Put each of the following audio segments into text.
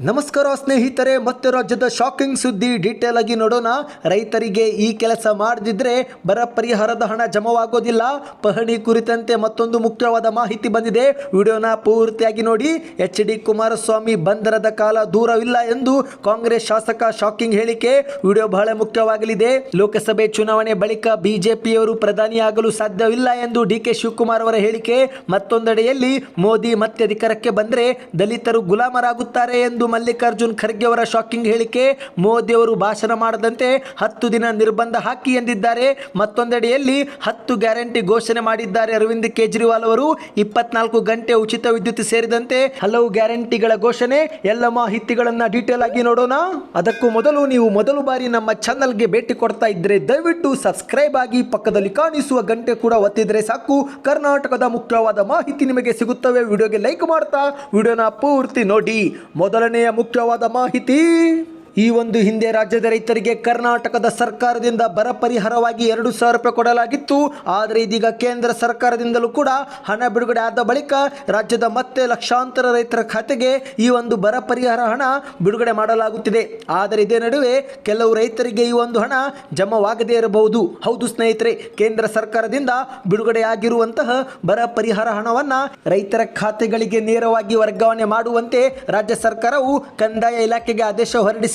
ನಮಸ್ಕಾರ ಸ್ನೇಹಿತರೆ, ಮತ್ತೆ ರಾಜ್ಯದ ಶಾಕಿಂಗ್ ಸುದ್ದಿ ಡೀಟೇಲ್ ಆಗಿ ನೋಡೋಣ. ರೈತರಿಗೆ ಈ ಕೆಲಸ ಮಾಡದಿದ್ರೆ ಬರ ಪರಿಹಾರದ ಹಣ ಜಮವಾಗೋದಿಲ್ಲ. ಪಹಣಿ ಕುರಿತಂತೆ ಮತ್ತೊಂದು ಮುಖ್ಯವಾದ ಮಾಹಿತಿ ಬಂದಿದೆ. ವಿಡಿಯೋನ ಪೂರ್ತಿಯಾಗಿ ನೋಡಿ. ಎಚ್ ಡಿ ಕುಮಾರಸ್ವಾಮಿ ಬಂಧನದ ಕಾಲ ದೂರವಿಲ್ಲ ಎಂದು ಕಾಂಗ್ರೆಸ್ ಶಾಸಕ ಶಾಕಿಂಗ್ ಹೇಳಿಕೆ. ವಿಡಿಯೋ ಬಹಳ ಮುಖ್ಯವಾಗಲಿದೆ. ಲೋಕಸಭೆ ಚುನಾವಣೆ ಬಳಿಕ ಬಿಜೆಪಿಯವರು ಪ್ರಧಾನಿಯಾಗಲು ಸಾಧ್ಯವಿಲ್ಲ ಎಂದು ಡಿ ಕೆ ಶಿವಕುಮಾರ್ ಅವರ ಹೇಳಿಕೆ. ಮತ್ತೊಂದೆಡೆಯಲ್ಲಿ ಮೋದಿ ಮತ್ತೆ ಅಧಿಕಾರಕ್ಕೆ ಬಂದರೆ ದಲಿತರು ಗುಲಾಮರಾಗುತ್ತಾರೆ ಎಂದು ಮಲ್ಲಿಕಾರ್ಜುನ್ ಖರ್ಗೆ ಅವರ ಶಾಕಿಂಗ್ ಹೇಳಿಕೆ. ಮೋದಿ ಅವರು ಭಾಷಣ ಮಾಡದಂತೆ ಹತ್ತು ದಿನ ನಿರ್ಬಂಧ ಹಾಕಿ ಎಂದಿದ್ದಾರೆ. ಮತ್ತೊಂದೆಡೆಯಲ್ಲಿ ಹತ್ತು ಗ್ಯಾರಂಟಿ ಘೋಷಣೆ ಮಾಡಿದ್ದಾರೆ ಅರವಿಂದ್ ಕೇಜ್ರಿವಾಲ್ ಅವರು. ಇಪ್ಪತ್ನಾಲ್ಕು ಗಂಟೆ ಉಚಿತ ವಿದ್ಯುತ್ ಸೇರಿದಂತೆ ಹಲವು ಗ್ಯಾರಂಟಿಗಳ ಘೋಷಣೆ. ಎಲ್ಲ ಮಾಹಿತಿಗಳನ್ನ ಡೀಟೇಲ್ ಆಗಿ ನೋಡೋಣ. ಅದಕ್ಕೂ ಮೊದಲು ನೀವು ಮೊದಲು ಬಾರಿ ನಮ್ಮ ಚಾನಲ್ಗೆ ಭೇಟಿ ಕೊಡ್ತಾ ಇದ್ರೆ ದಯವಿಟ್ಟು ಸಬ್ಸ್ಕ್ರೈಬ್ ಆಗಿ ಪಕ್ಕದಲ್ಲಿ ಕಾಣಿಸುವ ಗಂಟೆ ಕೂಡ ಒತ್ತಿದ್ರೆ ಸಾಕು. ಕರ್ನಾಟಕದ ಮುಖ್ಯವಾದ ಮಾಹಿತಿ ನಿಮಗೆ ಸಿಗುತ್ತವೆ. ವಿಡಿಯೋಗೆ ಲೈಕ್ ಮಾಡ್ತಾ. ವಿಡಿಯೋನ ಪೂರ್ತಿ ನೋಡಿ. ಮೊದಲನೆಯ ಮುಖ್ಯವಾದ ಮಾಹಿತಿ ಈ ಒಂದು ಹಿಂದೆ ರಾಜ್ಯದ ರೈತರಿಗೆ ಕರ್ನಾಟಕದ ಸರ್ಕಾರದಿಂದ ಬರ ಪರಿಹಾರವಾಗಿ ಎರಡು ಸಾವಿರ ರೂಪಾಯಿ ಕೊಡಲಾಗಿತ್ತು. ಆದರೆ ಇದೀಗ ಕೇಂದ್ರ ಸರ್ಕಾರದಿಂದಲೂ ಕೂಡ ಹಣ ಬಿಡುಗಡೆ ಆದ ಬಳಿಕ ರಾಜ್ಯದ ಮತ್ತೆ ಲಕ್ಷಾಂತರ ರೈತರ ಖಾತೆಗೆ ಈ ಒಂದು ಬರ ಪರಿಹಾರ ಹಣ ಬಿಡುಗಡೆ ಮಾಡಲಾಗುತ್ತಿದೆ. ಆದರೆ ಇದೇ ನಡುವೆ ಕೆಲವು ರೈತರಿಗೆ ಈ ಒಂದು ಹಣ ಜಮವಾಗದೇ ಇರಬಹುದು. ಹೌದು ಸ್ನೇಹಿತರೆ, ಕೇಂದ್ರ ಸರ್ಕಾರದಿಂದ ಬಿಡುಗಡೆಯಾಗಿರುವಂತಹ ಬರ ಪರಿಹಾರ ಹಣವನ್ನು ರೈತರ ಖಾತೆಗಳಿಗೆ ನೇರವಾಗಿ ವರ್ಗಾವಣೆ ಮಾಡುವಂತೆ ರಾಜ್ಯ ಸರ್ಕಾರವು ಕಂದಾಯ ಇಲಾಖೆಗೆ ಆದೇಶ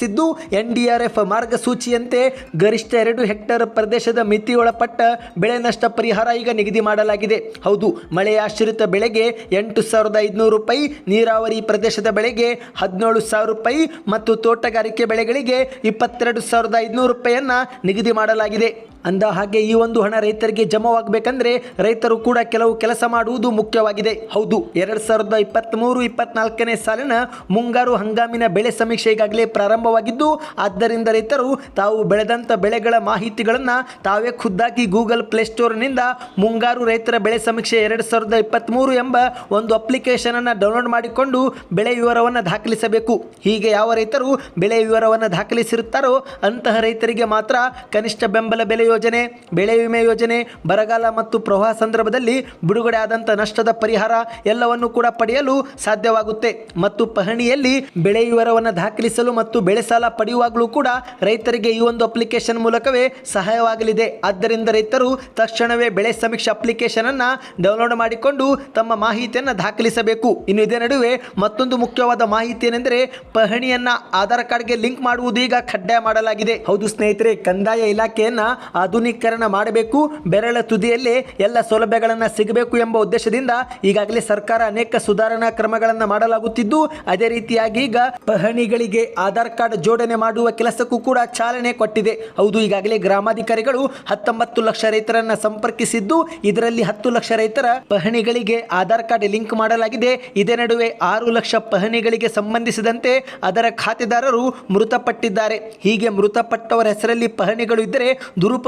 ಹೊರಡಿಸಿದ್ದು ಎನ್ಡಿಆರ್ಎಫ್ ಮಾರ್ಗಸೂಚಿಯಂತೆ ಗರಿಷ್ಠ ಎರಡು ಹೆಕ್ಟೇರ್ ಪ್ರದೇಶದ ಮಿತಿಯೊಳಪಟ್ಟ ಬೆಳೆ ನಷ್ಟ ಪರಿಹಾರ ಈಗ ನಿಗದಿ ಮಾಡಲಾಗಿದೆ. ಹೌದು ಮಳೆಯಾಶ್ರಿತ ಬೆಳೆಗೆ ಎಂಟು ಸಾವಿರದ ಐದುನೂರು ರೂಪಾಯಿ, ನೀರಾವರಿ ಪ್ರದೇಶದ ಬೆಳೆಗೆ ಹದಿನೇಳು ಸಾವಿರ ರೂಪಾಯಿ ಮತ್ತು ತೋಟಗಾರಿಕೆ ಬೆಳೆಗಳಿಗೆ ಇಪ್ಪತ್ತೆರಡು ಸಾವಿರದ ಐದುನೂರು ರೂಪಾಯಿಯನ್ನು ನಿಗದಿ ಮಾಡಲಾಗಿದೆ. ಅಂದ ಹಾಗೆ ಈ ಒಂದು ಹಣ ರೈತರಿಗೆ ಜಮವಾಗಬೇಕಂದ್ರೆ ರೈತರು ಕೂಡ ಕೆಲವು ಕೆಲಸ ಮಾಡುವುದು ಮುಖ್ಯವಾಗಿದೆ. ಹೌದು, ಎರಡು ಸಾವಿರದ ಇಪ್ಪತ್ತ್ಮೂರು ಇಪ್ಪತ್ನಾಲ್ಕನೇ ಸಾಲಿನ ಮುಂಗಾರು ಹಂಗಾಮಿನ ಬೆಳೆ ಸಮೀಕ್ಷೆ ಈಗಾಗಲೇ ಪ್ರಾರಂಭವಾಗಿದ್ದು, ಆದ್ದರಿಂದ ರೈತರು ತಾವು ಬೆಳೆದಂಥ ಬೆಳೆಗಳ ಮಾಹಿತಿಗಳನ್ನು ತಾವೇ ಖುದ್ದಾಗಿ ಗೂಗಲ್ ಪ್ಲೇಸ್ಟೋರ್ನಿಂದ ಮುಂಗಾರು ರೈತರ ಬೆಳೆ ಸಮೀಕ್ಷೆ ಎರಡು ಸಾವಿರದ ಇಪ್ಪತ್ತ್ಮೂರು ಎಂಬ ಒಂದು ಅಪ್ಲಿಕೇಶನನ್ನು ಡೌನ್ಲೋಡ್ ಮಾಡಿಕೊಂಡು ಬೆಳೆ ವಿವರವನ್ನು ದಾಖಲಿಸಬೇಕು. ಹೀಗೆ ಯಾವ ರೈತರು ಬೆಳೆ ವಿವರವನ್ನು ದಾಖಲಿಸಿರುತ್ತಾರೋ ಅಂತಹ ರೈತರಿಗೆ ಮಾತ್ರ ಕನಿಷ್ಠ ಬೆಂಬಲ ಬೆಲೆ ಯೋಜನೆ, ಬೆಳೆ ವಿಮೆ ಯೋಜನೆ, ಬರಗಾಲ ಮತ್ತು ಪ್ರವಾಹ ಸಂದರ್ಭದಲ್ಲಿ ಬಿಡುಗಡೆ ಆದಂಥ ನಷ್ಟದ ಪರಿಹಾರ ಎಲ್ಲವನ್ನು ಕೂಡ ಪಡೆಯಲು ಸಾಧ್ಯವಾಗುತ್ತೆ. ಮತ್ತು ಪಹಣಿಯಲ್ಲಿ ಬೆಳೆ ವಿವರವನ್ನು ದಾಖಲಿಸಲು ಮತ್ತು ಬೆಳೆ ಸಾಲ ಪಡೆಯುವಾಗಲೂ ಕೂಡ ರೈತರಿಗೆ ಈ ಒಂದು ಅಪ್ಲಿಕೇಶನ್ ಮೂಲಕವೇ ಸಹಾಯವಾಗಲಿದೆ. ಆದ್ದರಿಂದ ರೈತರು ತಕ್ಷಣವೇ ಬೆಳೆ ಸಮೀಕ್ಷೆ ಅಪ್ಲಿಕೇಶನ್ ಅನ್ನು ಡೌನ್ಲೋಡ್ ಮಾಡಿಕೊಂಡು ತಮ್ಮ ಮಾಹಿತಿಯನ್ನು ದಾಖಲಿಸಬೇಕು. ಇನ್ನು ಇದೇ ನಡುವೆ ಮತ್ತೊಂದು ಮುಖ್ಯವಾದ ಮಾಹಿತಿ ಏನೆಂದರೆ ಪಹಣಿಯನ್ನ ಆಧಾರ್ ಕಾರ್ಡ್ಗೆ ಲಿಂಕ್ ಮಾಡುವುದು ಈಗ ಕಡ್ಡಾಯ ಮಾಡಲಾಗಿದೆ. ಹೌದು ಸ್ನೇಹಿತರೆ, ಕಂದಾಯ ಇಲಾಖೆಯನ್ನ ಆಧುನೀಕರಣ ಮಾಡಬೇಕು. ಬೆರಳ ತುದಿಯಲ್ಲಿ ಎಲ್ಲ ಸೌಲಭ್ಯಗಳನ್ನು ಸಿಗಬೇಕು ಎಂಬ ಉದ್ದೇಶದಿಂದ ಈಗಾಗಲೇ ಸರ್ಕಾರ ಅನೇಕ ಸುಧಾರಣಾ ಕ್ರಮಗಳನ್ನು ಮಾಡಲಾಗುತ್ತಿದ್ದು, ಅದೇ ರೀತಿಯಾಗಿ ಈಗ ಪಹಣಿಗಳಿಗೆ ಆಧಾರ್ ಕಾರ್ಡ್ ಜೋಡಣೆ ಮಾಡುವ ಕೆಲಸಕ್ಕೂ ಕೂಡ ಚಾಲನೆ ಕೊಟ್ಟಿದೆ. ಹೌದು, ಈಗಾಗಲೇ ಗ್ರಾಮಾಧಿಕಾರಿಗಳು ಹತ್ತೊಂಬತ್ತು ಲಕ್ಷ ರೈತರನ್ನ ಸಂಪರ್ಕಿಸಿದ್ದು, ಇದರಲ್ಲಿ ಹತ್ತು ಲಕ್ಷ ರೈತರ ಪಹಣಿಗಳಿಗೆ ಆಧಾರ್ ಕಾರ್ಡ್ ಲಿಂಕ್ ಮಾಡಲಾಗಿದೆ. ಇದೇ ನಡುವೆ ಆರು ಲಕ್ಷ ಪಹಣಿಗಳಿಗೆ ಸಂಬಂಧಿಸಿದಂತೆ ಅದರ ಖಾತೆದಾರರು ಮೃತಪಟ್ಟಿದ್ದಾರೆ. ಹೀಗೆ ಮೃತಪಟ್ಟವರ ಹೆಸರಲ್ಲಿ ಪಹಣಿಗಳು ಇದ್ದರೆ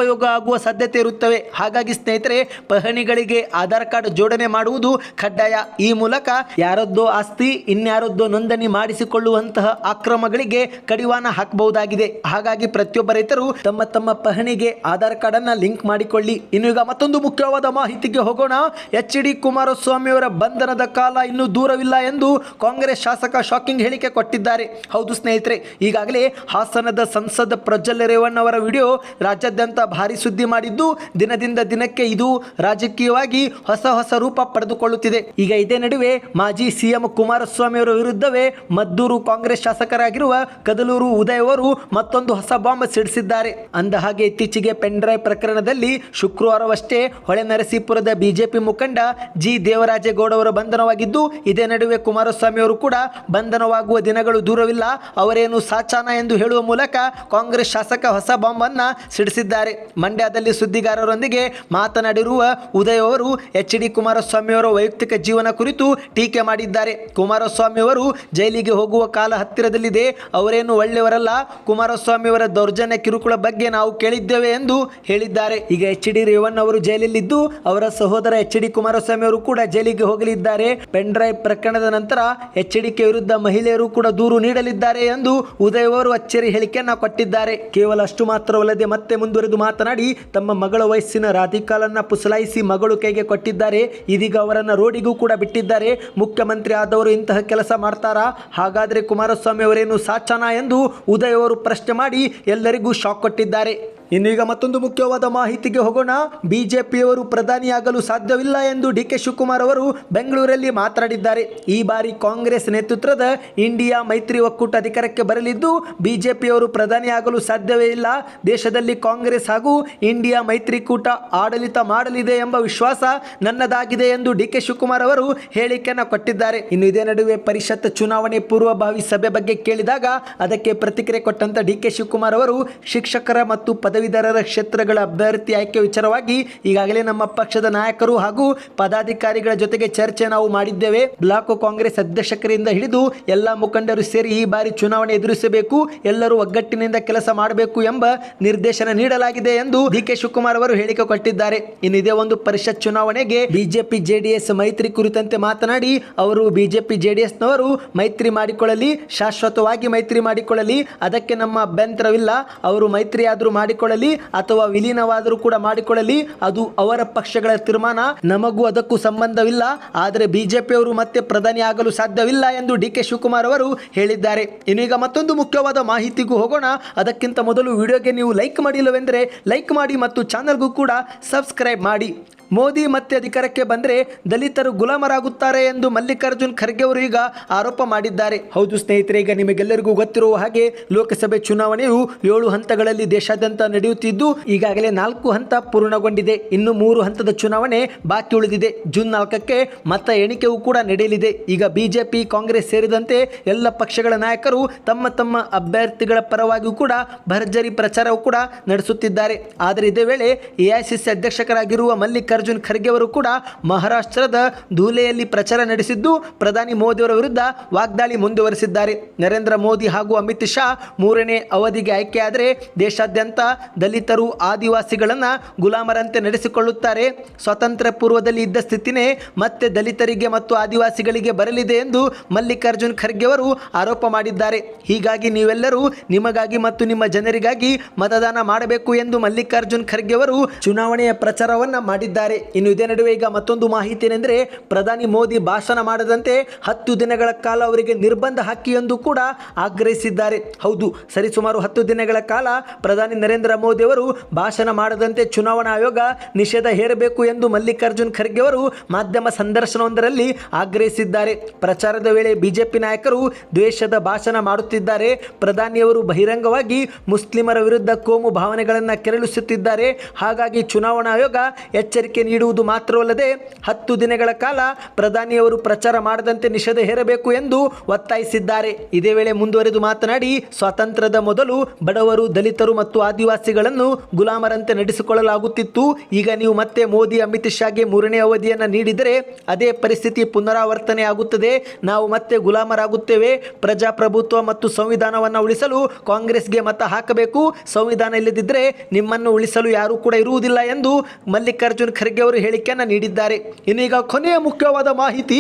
ದುರುಪಯೋಗ ಆಗುವ ಸಾಧ್ಯತೆ ಇರುತ್ತವೆ. ಹಾಗಾಗಿ ಸ್ನೇಹಿತರೆ, ಪಹಣಿಗಳಿಗೆ ಆಧಾರ್ ಕಾರ್ಡ್ ಜೋಡಣೆ ಮಾಡುವುದು ಕಡ್ಡಾಯ. ಈ ಮೂಲಕ ಯಾರದ್ದೋ ಆಸ್ತಿ, ಇನ್ಯಾರದ್ದೋ ನೋಂದಣಿ ಮಾಡಿಸಿಕೊಳ್ಳುವಂತಹ ಅಕ್ರಮಗಳಿಗೆ ಕಡಿವಾಣ ಹಾಕಬಹುದಾಗಿದೆ. ಹಾಗಾಗಿ ಪ್ರತಿಯೊಬ್ಬ ರೈತರು ತಮ್ಮ ತಮ್ಮ ಪಹಣಿಗೆ ಆಧಾರ್ ಕಾರ್ಡ್ ಅನ್ನ ಲಿಂಕ್ ಮಾಡಿಕೊಳ್ಳಿ. ಇನ್ನು ಈಗ ಮತ್ತೊಂದು ಮುಖ್ಯವಾದ ಮಾಹಿತಿಗೆ ಹೋಗೋಣ. ಎಚ್ ಡಿ ಕುಮಾರಸ್ವಾಮಿ ಅವರ ಬಂಧನದ ಕಾಲ ಇನ್ನೂ ದೂರವಿಲ್ಲ ಎಂದು ಕಾಂಗ್ರೆಸ್ ಶಾಸಕ ಶಾಕಿಂಗ್ ಹೇಳಿಕೆ ಕೊಟ್ಟಿದ್ದಾರೆ. ಹೌದು ಸ್ನೇಹಿತರೆ, ಈಗಾಗಲೇ ಹಾಸನದ ಸಂಸದ ಪ್ರಜ್ವಲ್ ರೇವಣ್ಣ ಅವರ ವಿಡಿಯೋ ರಾಜ್ಯಾದ್ಯಂತ ಭಾರಿ ಸುದ್ದಿ ಮಾಡಿದ್ದು. ದಿನದಿಂದ ದಿನಕ್ಕೆ ಇದು ರಾಜಕೀಯವಾಗಿ ಹೊಸ ಹೊಸ ರೂಪ ಪಡೆದುಕೊಳ್ಳುತ್ತಿದೆ. ಈಗ ಇದೇ ನಡುವೆ ಮಾಜಿ ಸಿಎಂ ಕುಮಾರಸ್ವಾಮಿ ಅವರ ವಿರುದ್ಧವೇ ಮದ್ದೂರು ಕಾಂಗ್ರೆಸ್ ಶಾಸಕರಾಗಿರುವ ಕದಲೂರು ಉದಯ್ ಅವರು ಮತ್ತೊಂದು ಹೊಸ ಬಾಂಬ್ ಸಿಡಿಸಿದ್ದಾರೆ. ಅಂದ ಹಾಗೆ ಇತ್ತೀಚೆಗೆ ಪೆನ್ಡ್ರೈವ್ ಪ್ರಕರಣದಲ್ಲಿ ಶುಕ್ರವಾರವಷ್ಟೇ ಹೊಳೆ ನರಸೀಪುರದ ಬಿಜೆಪಿ ಮುಖಂಡ ಜಿ ದೇವರಾಜೇಗೌಡ ಅವರ ಬಂಧನವಾಗಿದ್ದು, ಇದೇ ನಡುವೆ ಕುಮಾರಸ್ವಾಮಿ ಅವರು ಕೂಡ ಬಂಧನವಾಗುವ ದಿನಗಳು ದೂರವಿಲ್ಲ. ಅವರೇನು ಸಾಚಾನ ಎಂದು ಹೇಳುವ ಮೂಲಕ ಕಾಂಗ್ರೆಸ್ ಶಾಸಕ ಹೊಸ ಬಾಂಬ್ ಅನ್ನ ಸಿಡಿಸಿದ್ದಾರೆ. ಮಂಡ್ಯದಲ್ಲಿ ಸುದ್ದಿಗಾರರೊಂದಿಗೆ ಮಾತನಾಡಿರುವ ಉದಯ್ ಅವರು, ಎಚ್ ಡಿ ಕುಮಾರಸ್ವಾಮಿ ಅವರ ವೈಯಕ್ತಿಕ ಜೀವನ ಕುರಿತು ಟೀಕೆ ಮಾಡಿದ್ದಾರೆ. ಕುಮಾರಸ್ವಾಮಿ ಅವರು, ಜೈಲಿಗೆ ಹೋಗುವ ಕಾಲ ಹತ್ತಿರದಲ್ಲಿದೆ. ಅವರೇನು ಒಳ್ಳೆಯವರಲ್ಲ? ಕುಮಾರಸ್ವಾಮಿ ಅವರ ದೌರ್ಜನ್ಯ ಕಿರುಕುಳ ಬಗ್ಗೆ ನಾವು ಕೇಳಿದ್ದೇವೆ ಎಂದು ಹೇಳಿದ್ದಾರೆ. ಈಗ ಎಚ್ ಡಿ ರೇವಣ್ಣ ಅವರು ಜೈಲಲ್ಲಿದ್ದು, ಅವರ ಸಹೋದರ ಎಚ್ ಡಿ ಕುಮಾರಸ್ವಾಮಿ ಅವರು ಕೂಡ ಜೈಲಿಗೆ ಹೋಗಲಿದ್ದಾರೆ. ಪೆನ್ ಡ್ರೈವ್ ಪ್ರಕರಣದ ನಂತರ ಎಚ್ ಡಿ ಕೆ ವಿರುದ್ಧ ಮಹಿಳೆಯರು ಕೂಡ ದೂರು ನೀಡಲಿದ್ದಾರೆ ಎಂದು ಉದಯ್ ಅಚ್ಚರಿ ಹೇಳಿಕೆಯನ್ನು ಕೊಟ್ಟಿದ್ದಾರೆ. ಕೇವಲ ಅಷ್ಟು ಮಾತ್ರವಲ್ಲದೆ ಮತ್ತೆ ಮುಂದುವರೆದು ಮಾತನಾಡಿ, ತಮ್ಮ ಮಗಳ ವಯಸ್ಸಿನ ರಾಧಿಕಾಲನ್ನ ಪುಸಲಾಯಿಸಿ ಮಗಳು ಕೈಗೆ ಕೊಟ್ಟಿದ್ದಾರೆ. ಇದೀಗ ಅವರನ್ನ ರೋಡಿಗೂ ಕೂಡ ಬಿಟ್ಟಿದ್ದಾರೆ. ಮುಖ್ಯಮಂತ್ರಿ ಆದವರು ಇಂತಹ ಕೆಲಸ ಮಾಡ್ತಾರಾ? ಹಾಗಾದ್ರೆ ಕುಮಾರಸ್ವಾಮಿ ಅವರೇನು ಸಾಚನ ಎಂದು ಉದಯ್ ಅವರು ಪ್ರಶ್ನೆ ಮಾಡಿ ಎಲ್ಲರಿಗೂ ಶಾಕ್ ಕೊಟ್ಟಿದ್ದಾರೆ. ಇನ್ನು ಈಗ ಮತ್ತೊಂದು ಮುಖ್ಯವಾದ ಮಾಹಿತಿಗೆ ಹೋಗೋಣ. ಬಿಜೆಪಿಯವರು ಪ್ರಧಾನಿಯಾಗಲು ಸಾಧ್ಯವಿಲ್ಲ ಎಂದು ಡಿ ಕೆ ಶಿವಕುಮಾರ್ ಅವರು ಬೆಂಗಳೂರಲ್ಲಿ ಮಾತನಾಡಿದ್ದಾರೆ. ಈ ಬಾರಿ ಕಾಂಗ್ರೆಸ್ ನೇತೃತ್ವದ ಇಂಡಿಯಾ ಮೈತ್ರಿ ಒಕ್ಕೂಟ ಅಧಿಕಾರಕ್ಕೆ ಬರಲಿದ್ದು, ಬಿಜೆಪಿಯವರು ಪ್ರಧಾನಿಯಾಗಲು ಸಾಧ್ಯವೇ ಇಲ್ಲ. ದೇಶದಲ್ಲಿ ಕಾಂಗ್ರೆಸ್ ಹಾಗೂ ಇಂಡಿಯಾ ಮೈತ್ರಿಕೂಟ ಆಡಳಿತ ಮಾಡಲಿದೆ ಎಂಬ ವಿಶ್ವಾಸ ನನ್ನದಾಗಿದೆ ಎಂದು ಡಿ ಕೆ ಶಿವಕುಮಾರ್ ಅವರು ಹೇಳಿಕೆಯನ್ನು ಕೊಟ್ಟಿದ್ದಾರೆ. ಇನ್ನು ಇದೇ ನಡುವೆ ಪರಿಷತ್ ಚುನಾವಣೆ ಪೂರ್ವಭಾವಿ ಸಭೆ ಬಗ್ಗೆ ಕೇಳಿದಾಗ ಅದಕ್ಕೆ ಪ್ರತಿಕ್ರಿಯೆ ಕೊಟ್ಟಂತ ಡಿ ಕೆ ಶಿವಕುಮಾರ್ ಅವರು ಶಿಕ್ಷಕರ ಮತ್ತು ಪದವೀಧರರ ಕ್ಷೇತ್ರಗಳ ಅಭ್ಯರ್ಥಿ ಆಯ್ಕೆ ವಿಚಾರವಾಗಿ ಈಗಾಗಲೇ ನಮ್ಮ ಪಕ್ಷದ ನಾಯಕರು ಹಾಗೂ ಪದಾಧಿಕಾರಿಗಳ ಜೊತೆಗೆ ಚರ್ಚೆ ನಾವು ಮಾಡಿದ್ದೇವೆ. ಬ್ಲಾಕ್ ಕಾಂಗ್ರೆಸ್ ಅಧ್ಯಕ್ಷಕರಿಂದ ಹಿಡಿದು ಎಲ್ಲ ಮುಖಂಡರು ಸೇರಿ ಈ ಬಾರಿ ಚುನಾವಣೆ ಎದುರಿಸಬೇಕು, ಎಲ್ಲರೂ ಒಗ್ಗಟ್ಟಿನಿಂದ ಕೆಲಸ ಮಾಡಬೇಕು ಎಂಬ ನಿರ್ದೇಶನ ನೀಡಲಾಗಿದೆ ಎಂದು ಡಿ ಕೆ ಶಿವಕುಮಾರ್ ಅವರು ಹೇಳಿಕೆ ಕೊಟ್ಟಿದ್ದಾರೆ. ಇನ್ನು ಇದೇ ಒಂದು ಪರಿಷತ್ ಚುನಾವಣೆಗೆ ಬಿಜೆಪಿ ಜೆಡಿಎಸ್ ಮೈತ್ರಿ ಕುರಿತಂತೆ ಮಾತನಾಡಿ, ಅವರು ಬಿಜೆಪಿ ಜೆಡಿಎಸ್ನವರು ಮೈತ್ರಿ ಮಾಡಿಕೊಳ್ಳಲಿ, ಶಾಶ್ವತವಾಗಿ ಮೈತ್ರಿ ಮಾಡಿಕೊಳ್ಳಲಿ, ಅದಕ್ಕೆ ನಮ್ಮ ಅಭ್ಯಂತರವಿಲ್ಲ. ಅವರು ಮೈತ್ರಿ ಆದರೂ ಮಾಡಿಕೊಳ್ಳಲಿ ಅಥವಾ ವಿಲೀನವಾದರೂ ಕೂಡ ಮಾಡಿಕೊಳ್ಳಲಿ, ಅದು ಅವರ ಪಕ್ಷಗಳ ತೀರ್ಮಾನ. ನಮಗೂ ಅದಕ್ಕೂ ಸಂಬಂಧವಿಲ್ಲ, ಆದರೆ ಬಿಜೆಪಿಯವರು ಮತ್ತೆ ಪ್ರಧಾನಿ ಆಗಲು ಸಾಧ್ಯವಿಲ್ಲ ಎಂದು ಡಿ ಕೆ ಶಿವಕುಮಾರ್ ಅವರು ಹೇಳಿದ್ದಾರೆ. ಇನ್ನೀಗ ಮತ್ತೊಂದು ಮುಖ್ಯವಾದ ಮಾಹಿತಿಗೂ ಹೋಗೋಣ. ಅದಕ್ಕಿಂತ ಮೊದಲು ವಿಡಿಯೋಗೆ ನೀವು ಲೈಕ್ ಮಾಡಿಲ್ಲವೆಂದರೆ ಲೈಕ್ ಮಾಡಿ ಮತ್ತು ಚಾನಲ್ಗೂ ಕೂಡ ಸಬ್ಸ್ಕ್ರೈಬ್ ಮಾಡಿ. ಮೋದಿ ಮತ್ತೆ ಅಧಿಕಾರಕ್ಕೆ ಬಂದರೆ ದಲಿತರು ಗುಲಾಮರಾಗುತ್ತಾರೆ ಎಂದು ಮಲ್ಲಿಕಾರ್ಜುನ್ ಖರ್ಗೆ ಅವರು ಈಗ ಆರೋಪ ಮಾಡಿದ್ದಾರೆ. ಹೌದು ಸ್ನೇಹಿತರೆ, ಈಗ ನಿಮಗೆಲ್ಲರಿಗೂ ಗೊತ್ತಿರುವ ಹಾಗೆ ಲೋಕಸಭೆ ಚುನಾವಣೆಯು ಏಳು ಹಂತಗಳಲ್ಲಿ ದೇಶಾದ್ಯಂತ ನಡೆಯುತ್ತಿದ್ದು, ಈಗಾಗಲೇ ನಾಲ್ಕು ಹಂತ ಪೂರ್ಣಗೊಂಡಿದೆ. ಇನ್ನು ಮೂರು ಹಂತದ ಚುನಾವಣೆ ಬಾಕಿ ಉಳಿದಿದೆ. ಜೂನ್ ನಾಲ್ಕಕ್ಕೆ ಮತ ಎಣಿಕೆಯೂ ಕೂಡ ನಡೆಯಲಿದೆ. ಈಗ ಬಿಜೆಪಿ, ಕಾಂಗ್ರೆಸ್ ಸೇರಿದಂತೆ ಎಲ್ಲ ಪಕ್ಷಗಳ ನಾಯಕರು ತಮ್ಮ ತಮ್ಮ ಅಭ್ಯರ್ಥಿಗಳ ಪರವಾಗಿಯೂ ಕೂಡ ಭರ್ಜರಿ ಪ್ರಚಾರವೂ ಕೂಡ ನಡೆಸುತ್ತಿದ್ದಾರೆ. ಆದರೆ ಇದೇ ವೇಳೆ ಎಐಸಿಸಿ ಅಧ್ಯಕ್ಷರಾಗಿರುವ ಮಲ್ಲಿಕಾರ್ಜುನ್ ಖರ್ಗೆ ಅವರು ಕೂಡ ಮಹಾರಾಷ್ಟ್ರದ ಧೂಲೆಯಲ್ಲಿ ಪ್ರಚಾರ ನಡೆಸಿದ್ದು ಪ್ರಧಾನಿ ಮೋದಿಯವರ ವಿರುದ್ಧ ವಾಗ್ದಾಳಿ ಮುಂದುವರೆಸಿದ್ದಾರೆ. ನರೇಂದ್ರ ಮೋದಿ ಹಾಗೂ ಅಮಿತ್ ಶಾ ಮೂರನೇ ಅವಧಿಗೆ ಆಯ್ಕೆಯಾದರೆ ದೇಶಾದ್ಯಂತ ದಲಿತರು, ಆದಿವಾಸಿಗಳನ್ನು ಗುಲಾಮರಂತೆ ನಡೆಸಿಕೊಳ್ಳುತ್ತಾರೆ. ಸ್ವಾತಂತ್ರ್ಯ ಪೂರ್ವದಲ್ಲಿ ಇದ್ದ ಸ್ಥಿತಿನೇ ಮತ್ತೆ ದಲಿತರಿಗೆ ಮತ್ತು ಆದಿವಾಸಿಗಳಿಗೆ ಬರಲಿದೆ ಎಂದು ಮಲ್ಲಿಕಾರ್ಜುನ್ ಖರ್ಗೆ ಅವರು ಆರೋಪ ಮಾಡಿದ್ದಾರೆ. ಹೀಗಾಗಿ ನೀವೆಲ್ಲರೂ ನಿಮಗಾಗಿ ಮತ್ತು ನಿಮ್ಮ ಜನರಿಗಾಗಿ ಮತದಾನ ಮಾಡಬೇಕು ಎಂದು ಮಲ್ಲಿಕಾರ್ಜುನ್ ಖರ್ಗೆ ಅವರು ಚುನಾವಣೆಯ ಪ್ರಚಾರವನ್ನ ಮಾಡಿದ್ದಾರೆ. ಇನ್ನು ಇದೇ ನಡುವೆ ಈಗ ಮತ್ತೊಂದು ಮಾಹಿತಿ ಏನೆಂದರೆ ಪ್ರಧಾನಿ ಮೋದಿ ಭಾಷಣ ಮಾಡದಂತೆ ಹತ್ತು ದಿನಗಳ ಕಾಲ ಅವರಿಗೆ ನಿರ್ಬಂಧ ಹಾಕಿ ಎಂದು ಕೂಡ ಆಗ್ರಹಿಸಿದ್ದಾರೆ. ಹೌದು, ಸರಿಸುಮಾರು ಹತ್ತು ದಿನಗಳ ಕಾಲ ಪ್ರಧಾನಿ ನರೇಂದ್ರ ಮೋದಿ ಅವರು ಭಾಷಣ ಮಾಡದಂತೆ ಚುನಾವಣಾ ಆಯೋಗ ನಿಷೇಧ ಹೇರಬೇಕು ಎಂದು ಮಲ್ಲಿಕಾರ್ಜುನ್ ಖರ್ಗೆ ಅವರು ಮಾಧ್ಯಮ ಸಂದರ್ಶನವೊಂದರಲ್ಲಿ ಆಗ್ರಹಿಸಿದ್ದಾರೆ. ಪ್ರಚಾರದ ವೇಳೆ ಬಿಜೆಪಿ ನಾಯಕರು ದ್ವೇಷದ ಭಾಷಣ ಮಾಡುತ್ತಿದ್ದಾರೆ. ಪ್ರಧಾನಿಯವರು ಬಹಿರಂಗವಾಗಿ ಮುಸ್ಲಿಮರ ವಿರುದ್ಧ ಕೋಮು ಭಾವನೆಗಳನ್ನು ಕೆರಳಿಸುತ್ತಿದ್ದಾರೆ. ಹಾಗಾಗಿ ಚುನಾವಣಾ ಆಯೋಗ ಎಚ್ಚರಿಕೆ ನೀಡುವುದು ಮಾತ್ರವಲ್ಲದೆ ಹತ್ತು ದಿನಗಳ ಕಾಲ ಪ್ರಧಾನಿಯವರು ಪ್ರಚಾರ ಮಾಡದಂತೆ ನಿಷೇಧ ಹೇರಬೇಕು ಎಂದು ಒತ್ತಾಯಿಸಿದ್ದಾರೆ. ಇದೇ ವೇಳೆ ಮುಂದುವರೆದು ಮಾತನಾಡಿ, ಸ್ವಾತಂತ್ರ್ಯದ ಮೊದಲು ಬಡವರು, ದಲಿತರು ಮತ್ತು ಆದಿವಾಸಿಗಳನ್ನು ಗುಲಾಮರಂತೆ ನಡೆಸಿಕೊಳ್ಳಲಾಗುತ್ತಿತ್ತು. ಈಗ ನೀವು ಮತ್ತೆ ಮೋದಿ, ಅಮಿತ್ ಶಾಗೆ ಮೂರನೇ ಅವಧಿಯನ್ನು ನೀಡಿದರೆ ಅದೇ ಪರಿಸ್ಥಿತಿ ಪುನರಾವರ್ತನೆ ಆಗುತ್ತದೆ. ನಾವು ಮತ್ತೆ ಗುಲಾಮರಾಗುತ್ತೇವೆ. ಪ್ರಜಾಪ್ರಭುತ್ವ ಮತ್ತು ಸಂವಿಧಾನವನ್ನು ಉಳಿಸಲು ಕಾಂಗ್ರೆಸ್ಗೆ ಮತ ಹಾಕಬೇಕು. ಸಂವಿಧಾನ ಇಲ್ಲದಿದ್ದರೆ ನಿಮ್ಮನ್ನು ಉಳಿಸಲು ಯಾರೂ ಕೂಡ ಇರುವುದಿಲ್ಲ ಎಂದು ಮಲ್ಲಿಕಾರ್ಜುನ್ ಖರ್ಗೆ ಅವರು ಹೇಳಿಕೆಯನ್ನು ನೀಡಿದ್ದಾರೆ. ಇನ್ನೀಗ ಕೊನೆಯ ಮುಖ್ಯವಾದ ಮಾಹಿತಿ,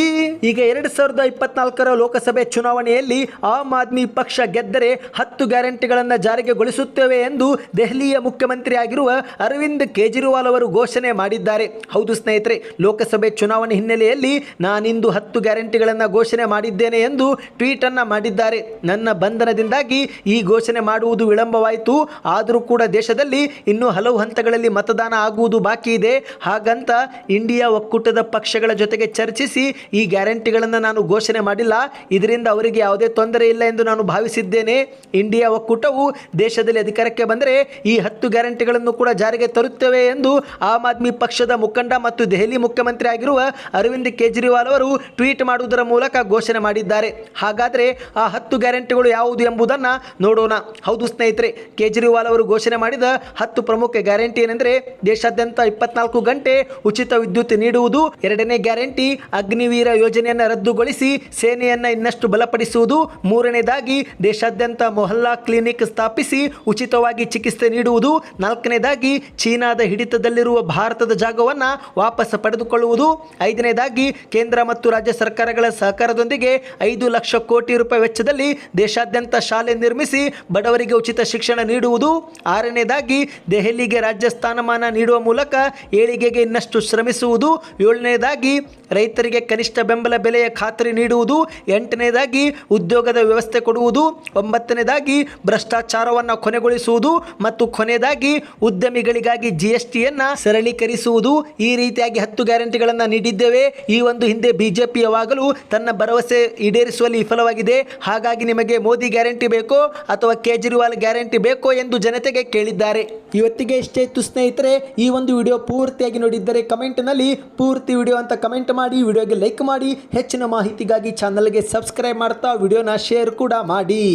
ಈಗ ಎರಡು ಸಾವಿರದ ಇಪ್ಪತ್ನಾಲ್ಕರ ಲೋಕಸಭೆ ಚುನಾವಣೆಯಲ್ಲಿ ಆಮ್ ಆದ್ಮಿ ಪಕ್ಷ ಗೆದ್ದರೆ ಹತ್ತು ಗ್ಯಾರಂಟಿಗಳನ್ನು ಜಾರಿಗೆಗೊಳಿಸುತ್ತೇವೆ ಎಂದು ದೆಹಲಿಯ ಮುಖ್ಯಮಂತ್ರಿ ಆಗಿರುವ ಅರವಿಂದ್ ಕೇಜ್ರಿವಾಲ್ ಅವರು ಘೋಷಣೆ ಮಾಡಿದ್ದಾರೆ. ಹೌದು ಸ್ನೇಹಿತರೆ, ಲೋಕಸಭೆ ಚುನಾವಣೆ ಹಿನ್ನೆಲೆಯಲ್ಲಿ ನಾನಿಂದು ಹತ್ತು ಗ್ಯಾರಂಟಿಗಳನ್ನು ಘೋಷಣೆ ಮಾಡಿದ್ದೇನೆ ಎಂದು ಟ್ವೀಟ್ ಅನ್ನ ಮಾಡಿದ್ದಾರೆ. ನನ್ನ ಬಂಧನದಿಂದಾಗಿ ಈ ಘೋಷಣೆ ಮಾಡುವುದು ವಿಳಂಬವಾಯಿತು. ಆದರೂ ಕೂಡ ದೇಶದಲ್ಲಿ ಇನ್ನೂ ಹಲವು ಹಂತಗಳಲ್ಲಿ ಮತದಾನ ಆಗುವುದು ಬಾಕಿ ಇದೆ. ಹಾಗಂತ ಇಂಡಿಯಾ ಒಕ್ಕೂಟದ ಪಕ್ಷಗಳ ಜೊತೆಗೆ ಚರ್ಚಿಸಿ ಈ ಗ್ಯಾರಂಟಿಗಳನ್ನು ನಾನು ಘೋಷಣೆ ಮಾಡಿಲ್ಲ. ಇದರಿಂದ ಅವರಿಗೆ ಯಾವುದೇ ತೊಂದರೆ ಇಲ್ಲ ಎಂದು ನಾನು ಭಾವಿಸಿದ್ದೇನೆ. ಇಂಡಿಯಾ ಒಕ್ಕೂಟವು ದೇಶದಲ್ಲಿ ಅಧಿಕಾರಕ್ಕೆ ಬಂದರೆ ಈ ಹತ್ತು ಗ್ಯಾರಂಟಿಗಳನ್ನು ಕೂಡ ಜಾರಿಗೆ ತರುತ್ತೇವೆ ಎಂದು ಆಮ್ ಆದ್ಮಿ ಪಕ್ಷದ ಮುಖಂಡ ಮತ್ತು ದೆಹಲಿ ಮುಖ್ಯಮಂತ್ರಿ ಆಗಿರುವ ಅರವಿಂದ್ ಕೇಜ್ರಿವಾಲ್ ಅವರು ಟ್ವೀಟ್ ಮಾಡುವುದರ ಮೂಲಕ ಘೋಷಣೆ ಮಾಡಿದ್ದಾರೆ. ಹಾಗಾದರೆ ಆ ಹತ್ತು ಗ್ಯಾರಂಟಿಗಳು ಯಾವುದು ಎಂಬುದನ್ನು ನೋಡೋಣ. ಹೌದು ಸ್ನೇಹಿತರೆ, ಕೇಜ್ರಿವಾಲ್ ಅವರು ಘೋಷಣೆ ಮಾಡಿದ ಹತ್ತು ಪ್ರಮುಖ ಗ್ಯಾರಂಟಿ ಏನೆಂದರೆ ದೇಶಾದ್ಯಂತ ಇಪ್ಪತ್ನಾಲ್ಕು ಗಂಟೆ ಗಂಟೆ ಉಚಿತ ವಿದ್ಯುತ್ ನೀಡುವುದು ಎರಡನೇ ಗ್ಯಾರಂಟಿ. ಅಗ್ನಿವೀರ ಯೋಜನೆಯನ್ನು ರದ್ದುಗೊಳಿಸಿ ಸೇನೆಯನ್ನ ಇನ್ನಷ್ಟು ಬಲಪಡಿಸುವುದು ಮೂರನೇದಾಗಿ ದೇಶಾದ್ಯಂತ ಮೊಹಲ್ಲಾ ಕ್ಲಿನಿಕ್ ಸ್ಥಾಪಿಸಿ ಉಚಿತವಾಗಿ ಚಿಕಿತ್ಸೆ ನೀಡುವುದು. ನಾಲ್ಕನೇದಾಗಿ ಚೀನಾದ ಹಿಡಿತದಲ್ಲಿರುವ ಭಾರತದ ಜಾಗವನ್ನು ವಾಪಸ್ ಪಡೆದುಕೊಳ್ಳುವುದು. ಐದನೇದಾಗಿ ಕೇಂದ್ರ ಮತ್ತು ರಾಜ್ಯ ಸರ್ಕಾರಗಳ ಸಹಕಾರದೊಂದಿಗೆ ಐದು ಲಕ್ಷ ಕೋಟಿ ರೂಪಾಯಿ ವೆಚ್ಚದಲ್ಲಿ ದೇಶಾದ್ಯಂತ ಶಾಲೆ ನಿರ್ಮಿಸಿ ಬಡವರಿಗೆ ಉಚಿತ ಶಿಕ್ಷಣ ನೀಡುವುದು. ಆರನೇದಾಗಿ ದೆಹಲಿಗೆ ರಾಜ್ಯ ಸ್ಥಾನಮಾನ ನೀಡುವ ಮೂಲಕ ಏಳಿಗೆಗೆ ಇನ್ನಷ್ಟು ಶ್ರಮಿಸುವುದು. ಏಳನೇದಾಗಿ, ರೈತರಿಗೆ ಕನಿಷ್ಠ ಬೆಂಬಲ ಬೆಲೆಯ ಖಾತರಿ ನೀಡುವುದು. ಎಂಟನೇದಾಗಿ, ಉದ್ಯೋಗದ ವ್ಯವಸ್ಥೆ ಕೊಡುವುದು. ಒಂಬತ್ತನೇದಾಗಿ, ಭ್ರಷ್ಟಾಚಾರವನ್ನು ಕೊನೆಗೊಳಿಸುವುದು. ಮತ್ತು ಕೊನೆಯದಾಗಿ, ಉದ್ಯಮಿಗಳಿಗಾಗಿ ಜಿ ಎಸ್ ಟಿಯನ್ನು ಸರಳೀಕರಿಸುವುದು. ಈ ರೀತಿಯಾಗಿ ಹತ್ತು ಗ್ಯಾರಂಟಿಗಳನ್ನು ನೀಡಿದ್ದೇವೆ. ಈ ಒಂದು ಹಿಂದೆ ಬಿಜೆಪಿ ಯಾವಾಗಲೂ ತನ್ನ ಭರವಸೆ ಈಡೇರಿಸುವಲ್ಲಿ ವಿಫಲವಾಗಿದೆ. ಹಾಗಾಗಿ ನಿಮಗೆ ಮೋದಿ ಗ್ಯಾರಂಟಿ ಬೇಕೋ ಅಥವಾ ಕೇಜ್ರಿವಾಲ್ ಗ್ಯಾರಂಟಿ ಬೇಕೋ ಎಂದು ಜನತೆಗೆ ಕೇಳಿದ್ದಾರೆ. ಇವತ್ತಿಗೆ ಇಷ್ಟೇ ಇತ್ತು ಸ್ನೇಹಿತರೆ, ಈ ಒಂದು ವಿಡಿಯೋ ಪೂರ್ತಿಯಾಗಿ ನೋಡಿದ್ದರೆ ಕಮೆಂಟ್ನಲ್ಲಿ ಪೂರ್ತಿ ವಿಡಿಯೋ ಅಂತ ಕಮೆಂಟ್ ಮಾಡಿ ವಿಡಿಯೋಗೆ ಲೈಕ್ ಮಾಡಿ, ಹೆಚ್ಚಿನ ಮಾಹಿತಿಗಾಗಿ ಚಾನಲ್ಗೆ ಸಬ್ಸ್ಕ್ರೈಬ್ ಮಾಡ್ತಾ ವಿಡಿಯೋನ ಶೇರ್ ಕೂಡ ಮಾಡಿ.